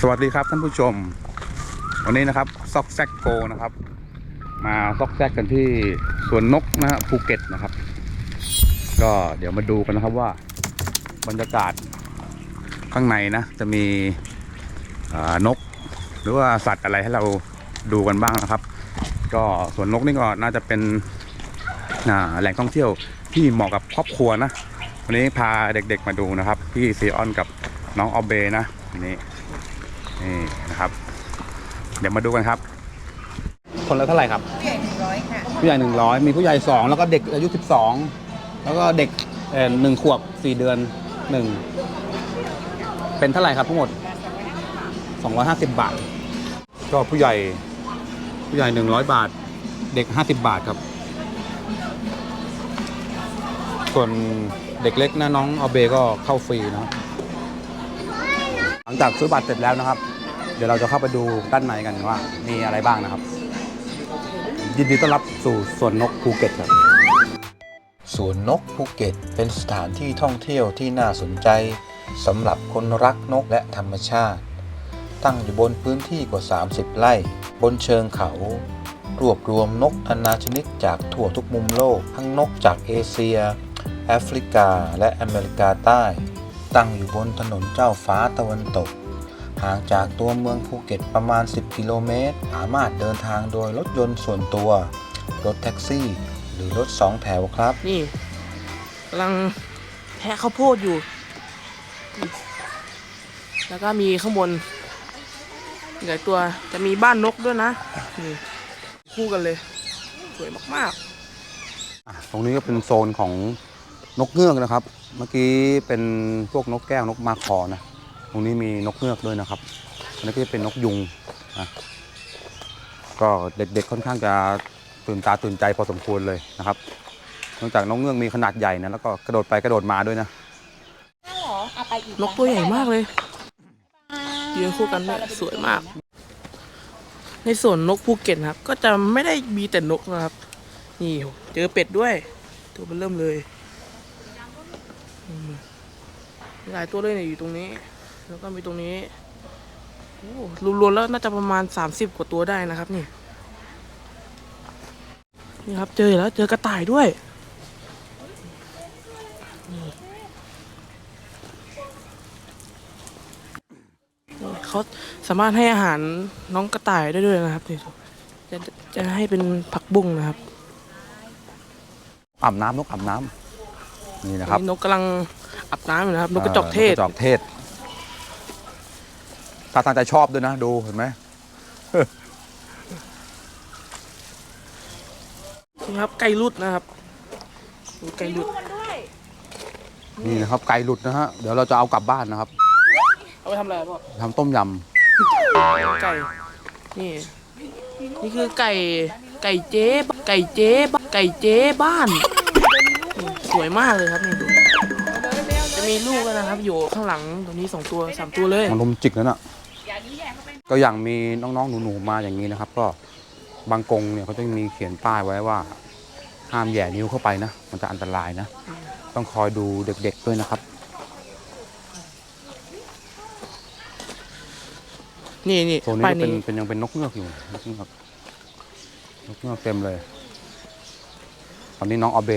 สวัสดีครับท่านผู้ชม วันนี้นะครับซอกแซกโกนะครับ มาซอกแซกกันที่สวนนกนะฮะภูเก็ตนะครับ ก็เดี๋ยวมาดูกันนะครับว่าบรรยากาศข้างในนะจะมีนก หรือว่าสัตว์อะไรให้เราดูกันบ้างนะครับ ก็สวนนกนี่ก็น่าจะเป็นแหล่งท่องเที่ยวที่เหมาะกับครอบครัวนะวันนี้พาเด็กๆมาดูนะครับ พี่ซีออนกับน้องออเบนะวัน นี้นี่นะครับ เดี๋ยวมาดูกันครับ คนละเท่าไหร่ครับ ผู้ใหญ่หนึ่งร้อยค่ะ ผู้ใหญ่หนึ่งร้อยมีผู้ใหญ่สองแล้วก็เด็กอายุสิบสองแล้วก็เด็กเอ่อหนึ่งขวบสี่เดือนหนึ่งเป็นเท่าไหร่ครับทั้งหมดสองร้อยห้าสิบบาท ก็ผู้ใหญ่ผู้ใหญ่หนึ่งร้อยบาท เด็กห้าสิบบาทครับ ส่วนเด็กเล็กนะน้องออเบก็เข้าฟรีนะครับหลั งจากซื้อบัตรเสร็จแล้วนะครับ เดี๋ยวเราจะเข้าไปดูด้านในกันว่า มีอะไรบ้างนะครับ ยินดีต้อนรับสู่สวนนกภูเก็ตครับสวนนกภูเก็ต เป็นสถานที่ท่องเที่ยวที่น่าสนใจสำหรับคนรักนกและธรรมชาติ ตั้งอยู่บนพื้นที่กว่า 30 ไร่ บนเชิงเขา รวบรวมนกนานาชนิดจากทั่วทุกมุมโลก ทั้งนกจากเอเชีย แอฟริกา และอเมริกาใต้ ตั้งอยู่บนถนนเจ้าฟ้าตะวันตก ห่างจากตัวเมืองภูเก็ตประมาณ 10 กิโลเมตร สามารถเดินทางโดยรถยนต์ส่วนตัว รถแท็กซี่ หรือรถสองแถวครับ นี่กำลังแทะข้าวโพดอยู่ แล้วก็มีข้างบนอีกหลายตัวจะมีบ้านนกด้วยนะนี่คู่กันเลย สวยมากอะตรงนี้ก็เป็นโซนของ นกเงือกนะครับ เมื่อกี้เป็นพวกนกแก้วนกมาคอนะ ตรงนี้มีนกเงือกด้วยนะครับ อันนี้ก็จะเป็นนกยุงนะก็เด็กๆค่อนข้างจะตื่นตาตื่นใจพอสมควรเลยนะครับนอกจากนกเงือกมีขนาดใหญ่นะแล้วก็กระโดดไปกระโดดมาด้วยนะๆนกตัวใหญ่มากเลยยืนคู่กันด้วยสวยมาก ในส่วนนกภูเก็ตนะครับ ก็จะไม่ได้มีแต่นกนะครับ นี่โหเจอเป็ดด้วย ตัวมันเริ่มเลยอืมมี หลายตัวเลยเนี่ยอยู่ตรงนี้ แล้วก็มีตรงนี้โอ้รวมๆแล้วน่าจะประมาณ 30 กว่าตัวได้นะครับนี่ นี่ครับเจอแล้วเจอกระต่ายด้วยนี่เขาสามารถให้อาหารน้องกระต่ายได้ด้วยนะครับนี่จะจะให้เป็นผักบุ้งนะครับอาบน้ำนกอาบน้ำ นี่นะครับนี่นกกำลังอาบน้ำอยู่นะครับนกกระจอกเทศนกกระจอกเทศถ้าทางจะชอบด้วยนะ ดูเห็นไหมนี่ครับไก่รุดนะครับดูไก่รุดนี่นะครับไก่หลุดนะฮะ เดี๋ยวเราจะเอากลับบ้านนะครับ เอาไปทำอะไรพ่อทำต้มยไก่ นี่ นี่คือไก่ ไก่เจ๊ ไก่เจ๊ ไก่เจ๊บ้านนี่ สวยมากเลยครับนี่ดูจะมีลูกแล้วนะครับ อยู่ข้างหลังตัวนี้สองตัวสามตัวเลยำมันลมจิกแล้วน่ะก็อย่างมีน้องๆหนูๆมาอย่างนี้นะครับ ก็บางกรงเนี่ยเขาจะมีเขียนป้ายไว้ว่า ห้ามแหย่นิ้วเข้าไปนะ มันจะอันตรายนะ ต้องคอยดูเด็กๆด้วยนะครับ นี่นี่โซนนี้ป้ายก็เป็นนี้เป็นยังเป็นนกเงือกอยู่นกเงือกนกเงือกเต็มเลย ตอนนี้น้องออเบ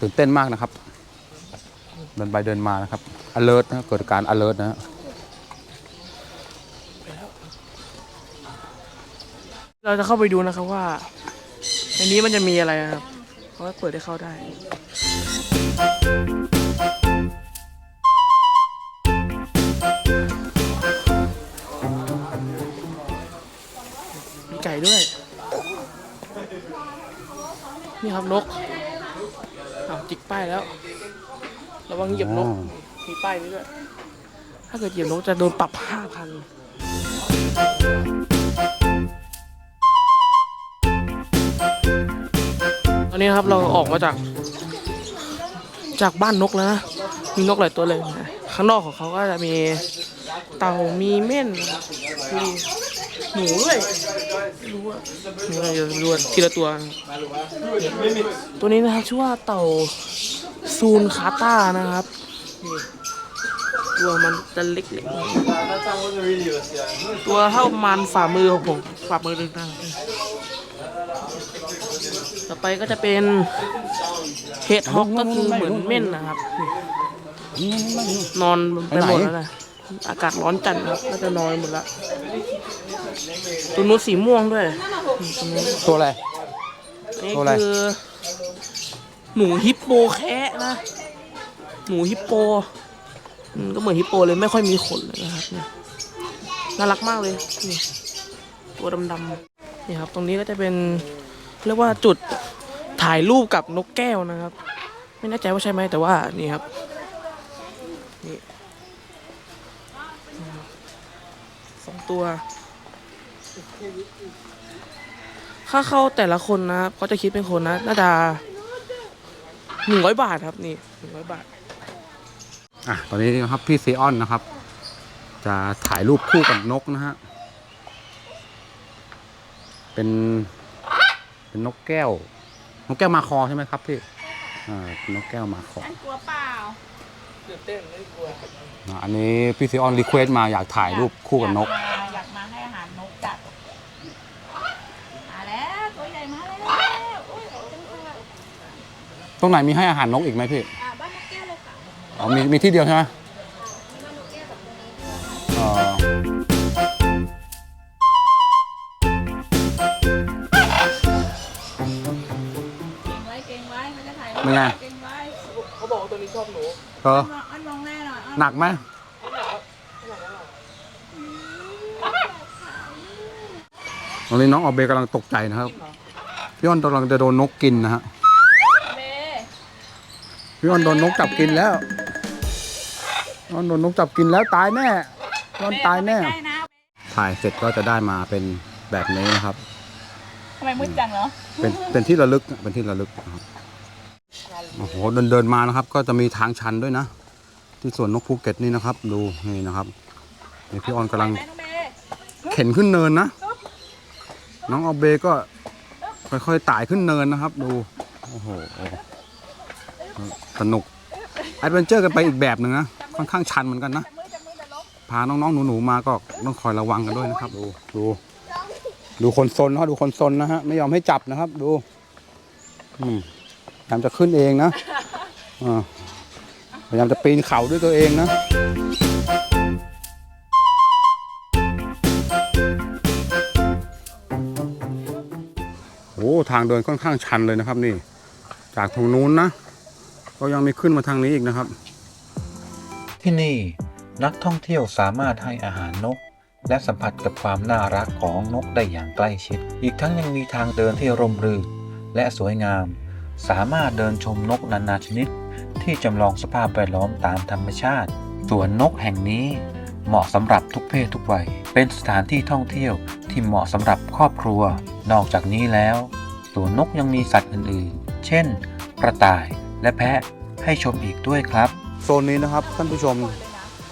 ตื่นเต้นมากนะครับ เดินไปเดินมานะครับ alert นะเกิดการ alert นะเราจะเข้าไปดูนะครับว่า ในนี้มันจะมีอะไรนะครับ เพราะว่าเปิดให้เข้าได้ มีไก่ด้วย นี่ครับนก อ้าวจิกป้ายแล้ว ระวังเหยียบนก มีป้ายนี้ด้วย ถ้าเกิดเหยียบนกจะโดนปรับห้าพันตอนนี้นะครับเราออกมาจาก จากบ้านนกแล้วนะ มีนกหลายตัวเลยนะข้างนอกของเขาก็จะมีเต่ามีเม่นมี หนูด้วยไม่รู้ว่าหนูอะไรเดี๋ยวดูทีละตัว ตัวนี้นะครับชื่อว่าเต่าซูนคาต้านะครับนี่ตัวมันจะเล็กๆ ตัวเท่าประมันฝ่ามือของผมฝ่ามือดึงได้ต่อไปก็จะเป็นเฮดฮอกก็คือเหมือนเม่นนะครับ นอนไปหมดแล้วนะ อากาศร้อนจัดครับน่าจะนอนหมดละ ตัวนู้นสีม่วงด้วยนี่ตัวนู้นตัวอะไรอันนี่ตัวอะไร คือ หนูฮิปโปแคะนะ หนูฮิปโปอืมก็เหมือนฮิปโปเลยไม่ค่อยมีขนเลยนะครับเนี่ยน่ารักมากเลยนี่ตัวดำๆนี่ครับ ตรงนี้ก็จะเป็นเรียกว่าจุดถ่ายรูปกับนกแก้วนะครับ ไม่แน่ใจว่าใช่ไหมแต่ว่านี่ครับนี่สองตัว ค่าเข้าแต่ละคนนะครับเขาจะคิดเป็นคนนะน่าจะหนึ่งร้อยบาทครับนี่หนึ่งร้อยบาท อะตอนนี้นะครับพี่ซีออนนะครับ จะถ่ายรูปคู่กับนกนะฮะ เป็น เป็นนกแก้ว นกแก้วมาคอใช่ไหมครับพี่ อ่าเป็นนกแก้วมาคอ กลัวเปล่าตื่นเต้นไม่กลัว อะอันนี้พี่ซีออนรีเควสมาอยากถ่ายรูปคู่กับนก อยากมาอยากมาให้อาหารนกจัดมาแล้วตัวใหญ่มาแล้วอุ้ยจังเลย ตรงไหนมีให้อาหารนกอีกไหมพี่อ่าบ้านนกแก้วเลยค่ะอ๋อมีมีที่เดียวใช่ไหมอ๋อเก่งไว้เก่งไว้มันจะถ่ายรูปเป็นไงเก่งไว้เขาบอกว่าตัวนี้ชอบหนูเอออันมองแน่หน่อยอัหนักไหมตอนนี้น้องออเบกำลังตกใจนะครับพี่อ้อนกำลังจะโดนนกกินนะฮะเบ พี่อ้อนโดนนกจับกินแล้วพี่อ้อนโดนนกจับกินแล้วตายแน่พี่อ้อนตายแน่ใกล้นะถ่ายเสร็จก็จะได้มาเป็นแบบนี้นะครับ ทำไมมืดจังเหรอเป็นเป็นที่ระลึกเป็นที่ระลึกนะครับโอ้โหเดินเดินมานะครับ ก็จะมีทางชันด้วยนะ ที่สวนนกภูเก็ตนี่นะครับ ดูนี่นะครับนี่พี่ออนกำลังแม่น้องเบเข็นขึ้นเนินนะ น้องออเบก็ค่อยๆไต่ขึ้นเนินนะครับ ดู โอ้โห สนุกแอดเวนเจอร์กันไปอีกแบบหนึ่งนะ ค่อนข้างชันเหมือนกันนะ พาน้องๆหนูๆมาก็ต้องคอยระวังกันด้วยนะครับ ดูดูดูคนซนนะดูคนซนนะฮะไม่ยอมให้จับนะครับ ดูอืพยายามจะขึ้นเองนะอพยายามจะปีนเขาด้วยตัวเองนะโอ้ทางเดินค่อนข้างชันเลยนะครับ นี่ จากตรงนู้นนะ ก็ยังมีขึ้นมาทางนี้อีกนะครับ ที่นี่นักท่องเที่ยวสามารถให้อาหารนก และสัมผัสกับความน่ารักของนกได้อย่างใกล้ชิด อีกทั้งยังมีทางเดินที่ร่มรื่นและสวยงาม สามารถเดินชมนกนานาชนิด ที่จำลองสภาพแวดล้อมตามธรรมชาติสวนนกแห่งนี้เหมาะสำหรับทุกเพศทุกวัย เป็นสถานที่ท่องเที่ยวที่เหมาะสำหรับครอบครัว นอกจากนี้แล้วสวนนกยังมีสัตว์อื่นๆ เช่น กระต่าย และแพะให้ชมอีกด้วยครับ โซนนี้นะครับท่านผู้ชม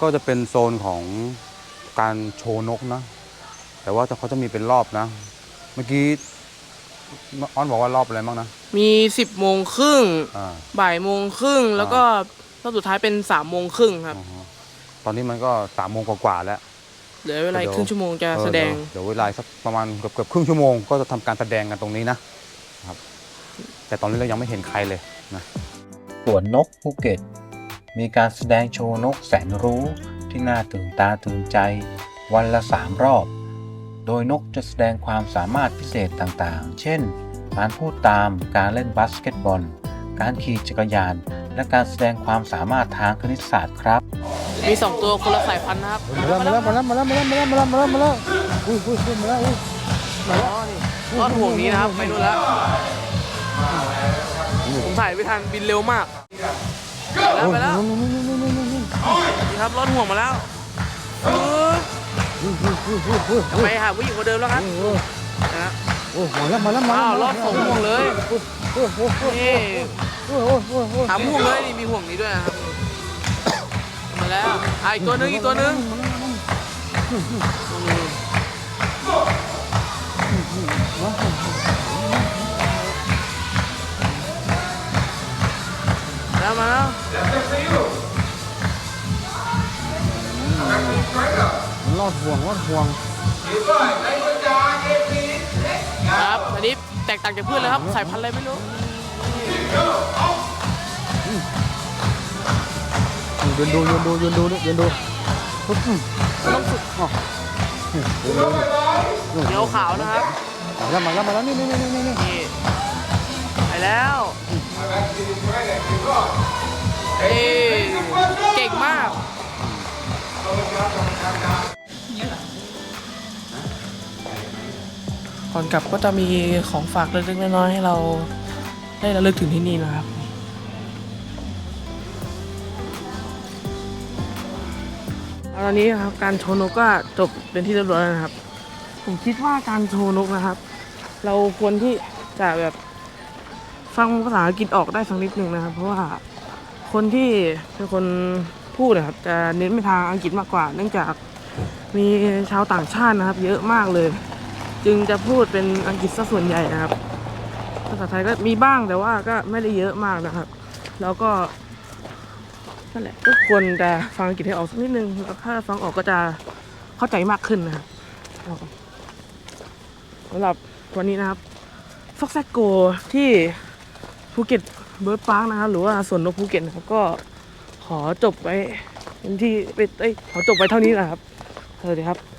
ก็จะเป็นโซนของการโชว์นกนะ แต่ว่าเขาจะมีเป็นรอบนะ เมื่อกี้อ้อนบอกว่ารอบอะไรบ้างนะ มีสิบโมงครึ่งอ่า บ่ายโมงครึ่งแล้วก็รอบสุดท้ายเป็นสามโมงครึ่งครับอ๋อตอนนี้มันก็สามโมงกว่าๆแล้ว เหลือเวลาอีกเดี๋ยวครึ่งชั่วโมงจะเออแสดง เดี๋ยวเดี๋ยวเวลาสักประมาณเกือบเกือบครึ่งชั่วโมงก็จะทำการแสดงกันตรงนี้นะครับ แต่ตอนนี้เรายังไม่เห็นใครเลยนะ สวนนกภูเก็ต มีการแสดงโชว์นกแสนรู้ที่น่าตื่นตาตื่นใจ วันละ3รอบ โดยนกจะแสดงความสามารถพิเศษต่างๆ เช่น การพูดตาม การเล่นบาสเกตบอล การขี่จักรยาน และการแสดงความสามารถทางคณิตศาสตร์ครับ มีสองตัวคนละสายพันธุ์นะครับ มาแล้วมาแล้วมาแล้วมาแล้วมาแล้วมาแล้วมาแล้วมาแล้วมาแล้วอุ้ยอุ้ยอุ้ยมาแล้วอุ้ยอ๋อนี่รอดห่วงนี้นะครับไปนู่นแล้วผม ถ่ายไม่ทันบินเร็วมากแล้วไปแล้วนี่ครับรอดห่วงมาแล้วจะไปหาผู้หญิงคนเดิมแล้วครับนะโอ้มาแล้วมาแล้วมาแล้วรอดสองห่วงเลยนี่โอ้โหโอ้โหโอ้โหถามห่วงเลยนี่มีห่วงนี้ด้วยนะครับมาแล้วอีกตัวหนึงอีกตัวหนึง แล้วมาแล้วรอดห่วงรอดห่วงครับอันนี้แตกต่างจากเพื่อนเลยครับสายพันธุ์อะไรไม่รู้ยืนดูยืนดูยืนดูนี่ยืนดูปุ๊บต้องฝึกเดี๋ยวขาวนะครับมาแล้วมาแล้วมาแล้วนี่นี่นี่นี่นี่นี่ไปแล้ว นี่เก่งมากก่อนกลับก็จะมีของฝากเล็กๆน้อยๆให้เราได้ระลึกถึงที่นี่นะครับตอนนี้นะครับการโชว์นกก็จบเป็นที่เรียบร้อยแล้วนะครับ ผมคิดว่าการโชว์นกนะครับ เราควรที่จะแบบ ฟังภาษาอังกฤษออกได้สักนิดหนึ่งนะครับ เพราะว่าคนที่เป็นคนพูดนะครับจะเน้นไปทางอังกฤษมากกว่า เนื่องจากมีชาวต่างชาตินะครับ เยอะมากเลย จึงจะพูดเป็นอังกฤษซะส่วนใหญ่นะครับ ภาษาไทยก็มีบ้างแต่ว่าก็ไม่ได้เยอะมากนะครับ แล้วก็นั่นแหละก็ควรจะฟังอังกฤษให้ออกสักนิดนึงแล้วถ้าฟังออกก็จะเข้าใจมากขึ้นนะครับสำหรับวันนี้นะครับฟอกแซกโกที่ ภูเก็ตเบิร์ดพาร์คนะครับหรือว่าสวนนกภูเก็ตนะครับก็ขอจบไว้เป็นที่เป็นเอ้ยขอจบไว้เท่านี้นะครับสวัสดีครับ